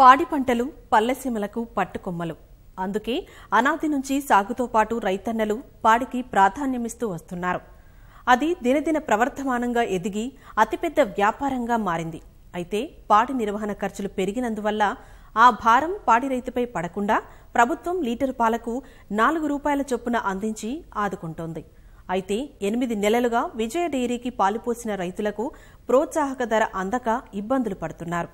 పాడి పంటలు పల్లెసీమలకు పట్టుకొమ్మలు. అందుకే అనాది నుంచి సాగుతో పాటు రైతన్నలు పాడికి ప్రాధాన్యమిస్తూ వస్తున్నారు. అది దినదిన ప్రవర్ధమానంగా ఎదిగి అతిపెద్ద వ్యాపారంగా మారింది. అయితే పాడి నిర్వహణ ఖర్చులు పెరిగినందువల్ల ఆ భారం పాడి రైతుపై పడకుండా ప్రభుత్వం లీటరు పాలకు నాలుగు రూపాయల చొప్పున అందించి ఆదుకుంటోంది. అయితే ఎనిమిది నెలలుగా విజయ డెయిరీకి పాలుపోసిన రైతులకు ప్రోత్సాహక ధర అందక ఇబ్బందులు పడుతున్నారు.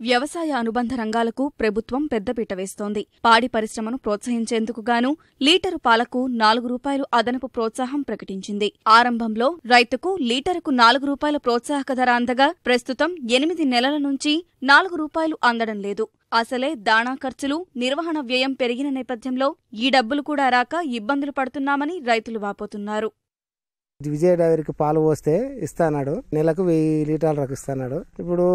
వ్యవసాయ అనుబంధ రంగాలకు ప్రభుత్వం పెద్దపీట వేస్తోంది. పాడి పరిశ్రమను ప్రోత్సహించేందుకు గాను లీటరు పాలకు నాలుగు రూపాయలు అదనపు ప్రోత్సాహం ప్రకటించింది. ఆరంభంలో రైతుకు లీటరుకు నాలుగు రూపాయల ప్రోత్సాహక ధర అందగా ప్రస్తుతం ఎనిమిది నెలల నుంచి నాలుగు రూపాయలు అందడం లేదు. అసలే దాణా ఖర్చులు నిర్వహణ వ్యయం పెరిగిన నేపథ్యంలో ఈ డబ్బులు కూడా రాక ఇబ్బందులు పడుతున్నామని రైతులు వాపోతున్నారు. విజయ డైరీకి పాలు పోస్తే ఇస్తాడు నెలకు వెయ్యి లీటర్లు రకు ఇస్తాడు ఇప్పుడు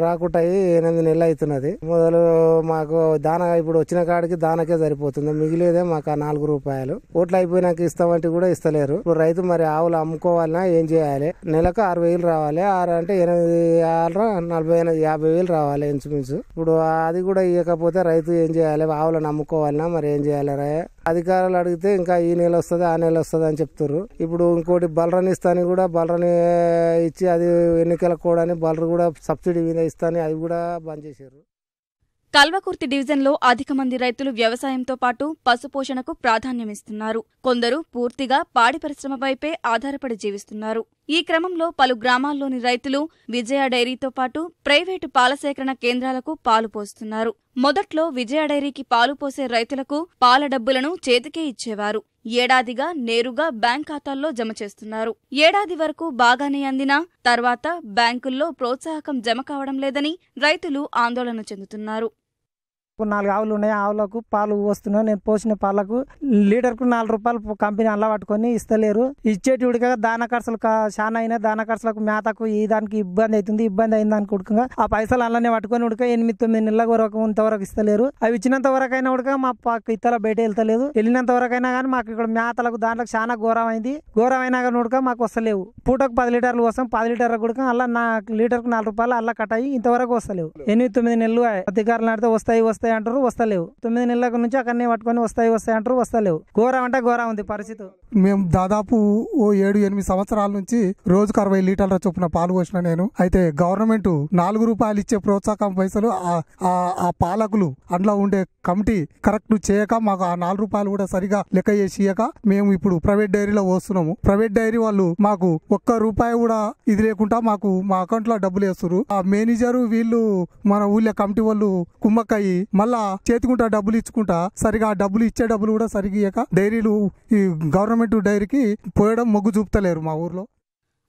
రాకుండా ఎనిమిది నెలలు అవుతున్నది. మొదలు మాకు దాన ఇప్పుడు వచ్చిన కాడికి దానకే సరిపోతుంది. మిగిలేదే మాకు ఆ నాలుగు రూపాయలు. ఓట్లు అయిపోయినాక ఇస్తామంటే కూడా ఇస్తలేరు. ఇప్పుడు రైతు మరి ఆవులు అమ్ముకోవాలన్నా ఏం చేయాలి? నెలకు ఆరు వేలు రావాలి. ఆరు అంటే ఎనిమిది ఆరు నలభై యాభై వేలు రావాలి ఇంచుమించు. ఇప్పుడు అది కూడా ఇవ్వకపోతే రైతు ఏం చేయాలి? ఆవులను అమ్ముకోవాలన్నా మరి ఏం చేయాలి రా? అధికారులు అడిగితే ఇంకా ఈ నెల వస్తుంది ఆ నెల వస్తుంది అని చెప్తారు ఇప్పుడు ఇంకోటి బలరని ఇస్తాను కూడా బలరని ఇచ్చి అది ఎన్నికలకు కూడా బలరు కూడా సబ్సిడీ మీద ఇస్తాను అది కూడా బంద్ చేశారు కల్వకుర్తి డివిజన్లో అధిక మంది రైతులు వ్యవసాయంతో పాటు పశుపోషణకు ప్రాధాన్యమిస్తున్నారు. కొందరు పూర్తిగా పాడి పరిశ్రమ వైపే ఆధారపడి జీవిస్తున్నారు. ఈ క్రమంలో పలు గ్రామాల్లోని రైతులు విజయ డైరీతో పాటు ప్రైవేటు పాల సేకరణ కేంద్రాలకు పాలు పోస్తున్నారు. మొదట్లో విజయ డైరీకి పాలు పోసే రైతులకు పాల డబ్బులను చేతికే ఇచ్చేవారు. ఏడాదిగా నేరుగా బ్యాంక్ ఖాతాల్లో జమ చేస్తున్నారు. ఏడాది వరకు బాగానే అందినా తర్వాత బ్యాంకుల్లో ప్రోత్సాహకం జమ కావడం లేదని రైతులు ఆందోళన చెందుతున్నారు. ఇప్పుడు నాలుగు ఆవులు ఉన్నాయి. ఆవులకు పాలు వస్తున్నాయి. నేను పోసిన పాలకు లీటర్కు నాలుగు రూపాయలు కంపెనీ అల్ల పట్టుకొని ఇస్తలేరు. ఇచ్చేటి ఉడక దాన ఖర్చులు చాలా అయినా దాన ఖర్చులకు మేతకు ఈ దానికి ఇబ్బంది అవుతుంది. ఇబ్బంది అయింది దానికి ఉడకగా. ఆ పైసలు అల్లనే పట్టుకొని ఉడక ఎనిమిది తొమ్మిది నెలల వరకు ఇంతవరకు ఇస్తలేరు. అవి ఇచ్చినంత వరకు అయినా ఉడక మా పక్క ఇతర బయట వెళ్తలేదు. వెళ్ళినంత వరకు అయినా కానీ మాకు ఇక్కడ మేతలకు దాంట్లో చాలా ఘోరం అయింది. ఘోరం అయినా కానీ ఉడక మాకు వస్తలేవు. పూటకు పది లీటర్లు కోసం పది లీటర్ల ఉడక అలా నా లీటర్కు నాలుగు రూపాయలు అల్ల కట్ అయ్యి ఇంతవరకు వస్తలేవు. ఎనిమిది తొమ్మిది నెలలు అధికారులు ఆడితే వస్తాయి వస్తాయి అంటారు వస్తలేవు. తొమ్మిది నెలల నుంచి అక్కడనే పట్టుకొని వస్తాయి వస్తాయి అంటారు వస్తలేవు. ఘోరం అంటే ఘోరం ఉంది పరిస్థితి. మేము దాదాపు ఓ ఏడు ఎనిమిది సంవత్సరాల నుంచి రోజుకు అరవై లీటర్ల చొప్పున పాలు పోసిన నేను. అయితే గవర్నమెంట్ నాలుగు రూపాయలు ఇచ్చే ప్రోత్సాహం పైసలు ఆ- ఆ- పాలకులు అందులో ఉండే కమిటీ కరెక్ట్ చేయక మాకు ఆ నాలుగు రూపాయలు కూడా సరిగా లెక్క చేసియక మేము ఇప్పుడు ప్రైవేట్ డైరీలో పోస్తున్నాము. ప్రైవేట్ డైరీ వాళ్ళు మాకు ఒక్క రూపాయి కూడా ఇది లేకుండా మాకు మా అకౌంట్లో డబ్బులు వేస్తారు ఆ మేనేజర్ వీళ్ళు మన ఊళ్ళో కమిటీ వాళ్ళు కుమ్మక్కయ్యి మళ్ళా చేతికుంటా డబ్బులు ఇచ్చుకుంటా సరిగా ఆ డబ్బులు ఇచ్చే డబ్బులు కూడా సరిగా ఇయ్యక డైరీలు ఈ గవర్నమెంట్ డైరీకి పోయడం మొగ్గు చూపుతలేరు మా ఊర్లో.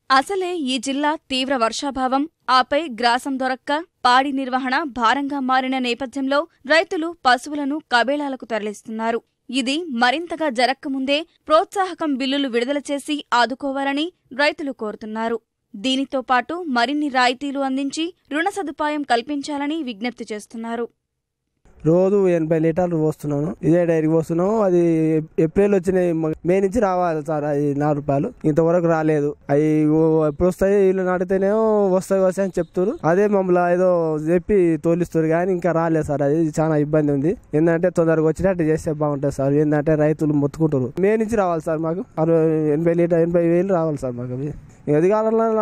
అసలే ఈ జిల్లా తీవ్ర వర్షాభావం ఆపై గ్రాసం దొరక్క పాడి నిర్వహణ భారంగా మారిన నేపథ్యంలో రైతులు పశువులను కబేళాలకు తరలిస్తున్నారు. ఇది మరింతగా జరక్కముందే ప్రోత్సాహకం బిల్లులు విడుదల చేసి ఆదుకోవాలని రైతులు కోరుతున్నారు. దీనితో పాటు మరిన్ని రాయితీలు అందించి రుణ సదుపాయం కల్పించాలని విజ్ఞప్తి చేస్తున్నారు. రోజు ఎనభై లీటర్లు పోస్తున్నాను. ఇదే డైరీ పోస్తున్నాము. అది ఏప్రిల్ వచ్చినాయి. మే నుంచి రావాలి సార్. అది నాలుగు రూపాయలు. ఇంతవరకు రాలేదు. అవి ఎప్పుడు వస్తాయి వీళ్ళు నాటితేనేమో వస్తాయి వస్తాయి అని చెప్తారు అదే మమ్మల్ని ఏదో చెప్పి తోలిస్తారు కానీ ఇంకా రాలేదు సార్. అది చాలా ఇబ్బంది ఉంది. ఏంటంటే తొందరగా వచ్చినట్టు చేస్తే బాగుంటుంది సార్. ఏంటంటే రైతులు మొత్తుకుంటారు మే నుంచి రావాలి సార్ మాకు. అరవై ఎనభై లీటర్ ఎనభై వేలు రావాలి సార్ మాకు అవి ఎది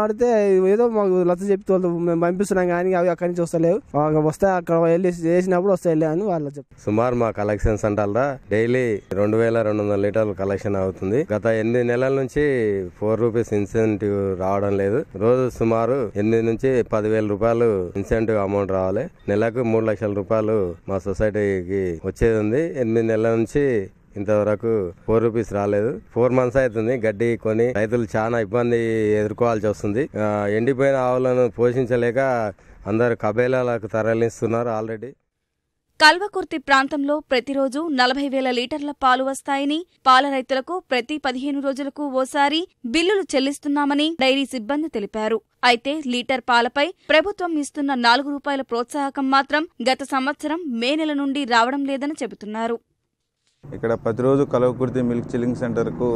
ఆడితే ఏదో మాకు లచ్చ చెప్తే వాళ్ళు మేము పంపిస్తున్నాం కానీ అవి అక్కడి నుంచి వస్తలేవు. వస్తే అక్కడ వెళ్ళి చేసినప్పుడు వస్తాయి అని వాళ్ళు చెప్తారు సుమారు మా కలెక్షన్స్ అంటారా డైలీ రెండు వేల రెండు వందల లీటర్లు కలెక్షన్ అవుతుంది. గత ఎనిమిది నెలల నుంచి ఫోర్ రూపీస్ ఇన్సెంటివ్ రావడం లేదు. రోజు సుమారు ఎనిమిది నుంచి పదివేల రూపాయలు ఇన్సెంటివ్ అమౌంట్ రావాలి. నెలకు మూడు లక్షల రూపాయలు మా సొసైటీకి వచ్చేది ఉంది. ఎనిమిది నెలల నుంచి ఇంతవరకు ఫోర్ రూపీస్ రాలేదు. ఫోర్ మంత్స్ అవుతుంది. గడ్డి కొని రైతులు చాలా ఇబ్బంది ఎదుర్కోవాల్సి వస్తుంది. ఎండిపోయిన ఆవులను పోషించలేక అందరు కబేలాలకు తరలిస్తున్నారు ఆల్రెడీ. కల్వకుర్తి ప్రాంతంలో ప్రతిరోజు నలభై వేల లీటర్ల పాలు వస్తాయని పాల రైతులకు ప్రతి పదిహేను రోజులకు ఓసారి బిల్లులు చెల్లిస్తున్నామని డైరీ సిబ్బంది తెలిపారు. అయితే లీటర్ పాలపై ప్రభుత్వం ఇస్తున్న నాలుగు రూపాయల ప్రోత్సాహకం మాత్రం గత సంవత్సరం మే నెల నుండి రావడం లేదని చెబుతున్నారు. ఇక్కడ ప్రతిరోజు కలవకుర్తి మిల్క్ చిల్లింగ్ సెంటర్కు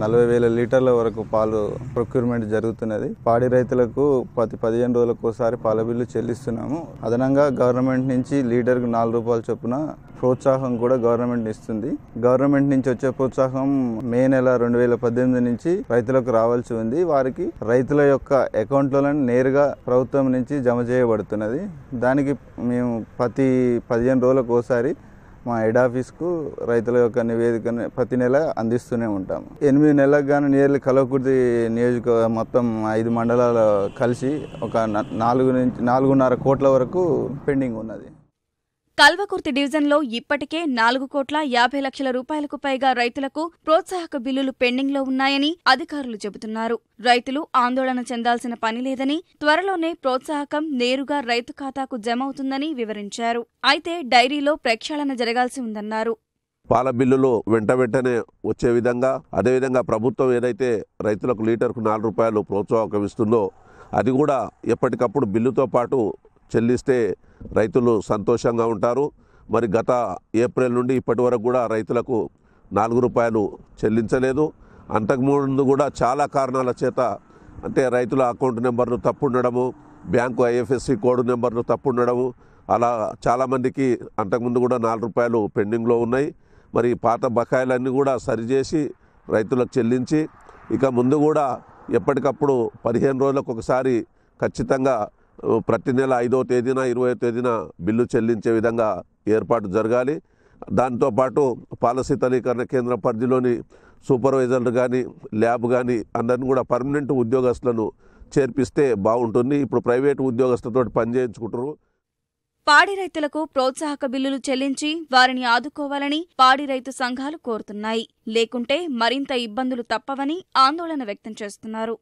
నలభై వేల లీటర్ల వరకు పాలు ప్రొక్యూర్మెంట్ జరుగుతున్నది. పాడి రైతులకు ప్రతి పదిహేను రోజులకు ఒకసారి పాల బిల్లు చెల్లిస్తున్నాము. అదనంగా గవర్నమెంట్ నుంచి లీటర్కు నాలుగు రూపాయల చొప్పున ప్రోత్సాహం కూడా గవర్నమెంట్ ఇస్తుంది. గవర్నమెంట్ నుంచి వచ్చే ప్రోత్సాహం మే నెల రెండు వేల పద్దెనిమిది నుంచి రైతులకు రావాల్సి ఉంది. వారికి రైతుల యొక్క అకౌంట్లలో నేరుగా ప్రభుత్వం నుంచి జమ చేయబడుతున్నది. దానికి మేము ప్రతి పదిహేను రోజులకు ఒకసారి మా హెడ్ ఆఫీస్కు రైతుల యొక్క నివేదికను ప్రతి నెల అందిస్తూనే ఉంటాము ఎనిమిది నెలలకు గాను నియర్లీ కలవకుర్తి నియోజక మొత్తం ఐదు మండలాలు కలిసి ఒక నాలుగు నుంచి నాలుగున్నర కోట్ల వరకు పెండింగ్ ఉన్నది. కల్వకుర్తి డివిజన్లో ఇప్పటికే నాలుగు కోట్ల యాభై లక్షల రూపాయలకు పైగా రైతులకు ప్రోత్సాహక బిల్లులు పెండింగ్లో ఉన్నాయని అధికారులు చెబుతున్నారు. రైతులు ఆందోళన చెందాల్సిన పని లేదని త్వరలోనే ప్రోత్సాహకం నేరుగా రైతు ఖాతాకు జమ అవుతుందని వివరించారు. అయితే డైరీలో ప్రక్షాళన జరగాల్సి ఉందన్నారు. పాల బిల్లులు వెంట వెంటనే వచ్చే విధంగా అదేవిధంగా ప్రభుత్వం ఏదైతే రైతులకు లీటర్కు నాలుగు రూపాయలు ప్రోత్సాహకం ఇస్తుందో అది కూడా ఎప్పటికప్పుడు బిల్లుతో పాటు చెల్లిస్తే రైతులు సంతోషంగా ఉంటారు. మరి గత ఏప్రిల్ నుండి ఇప్పటి వరకు కూడా రైతులకు నాలుగు రూపాయలు చెల్లించలేదు. అంతకుముందు కూడా చాలా కారణాల చేత అంటే రైతుల అకౌంట్ నెంబర్లు తప్పు ఉండడము బ్యాంకు ఐఎఫ్ఎస్సి కోడ్ నెంబర్లు తప్పు ఉండడము అలా చాలామందికి అంతకుముందు కూడా నాలుగు రూపాయలు పెండింగ్లో ఉన్నాయి. మరి పాత బకాయిలన్నీ కూడా సరిచేసి రైతులకు చెల్లించి ఇక ముందు కూడా ఎప్పటికప్పుడు పదిహేను రోజులకు ఒకసారి ఖచ్చితంగా ప్రతి నెల ఐదో తేదీన ఇరవై తేదీన బిల్లు చెల్లించే విధంగా ఏర్పాటు జరగాలి. దాంతోపాటు పాల శీతలీకరణ కేంద్ర పరిధిలోని సూపర్వైజర్లు కానీ ల్యాబ్ కానీ అందరిని కూడా పర్మనెంట్ ఉద్యోగస్తులను చేర్పిస్తే బాగుంటుంది. ఇప్పుడు ప్రైవేటు ఉద్యోగస్తులతో పనిచేయించుకుంటారు పాడి రైతులకు ప్రోత్సాహక బిల్లులు చెల్లించి వారిని ఆదుకోవాలని పాడి రైతు సంఘాలు కోరుతున్నాయి. లేకుంటే మరింత ఇబ్బందులు తప్పవని ఆందోళన వ్యక్తం చేస్తున్నారు.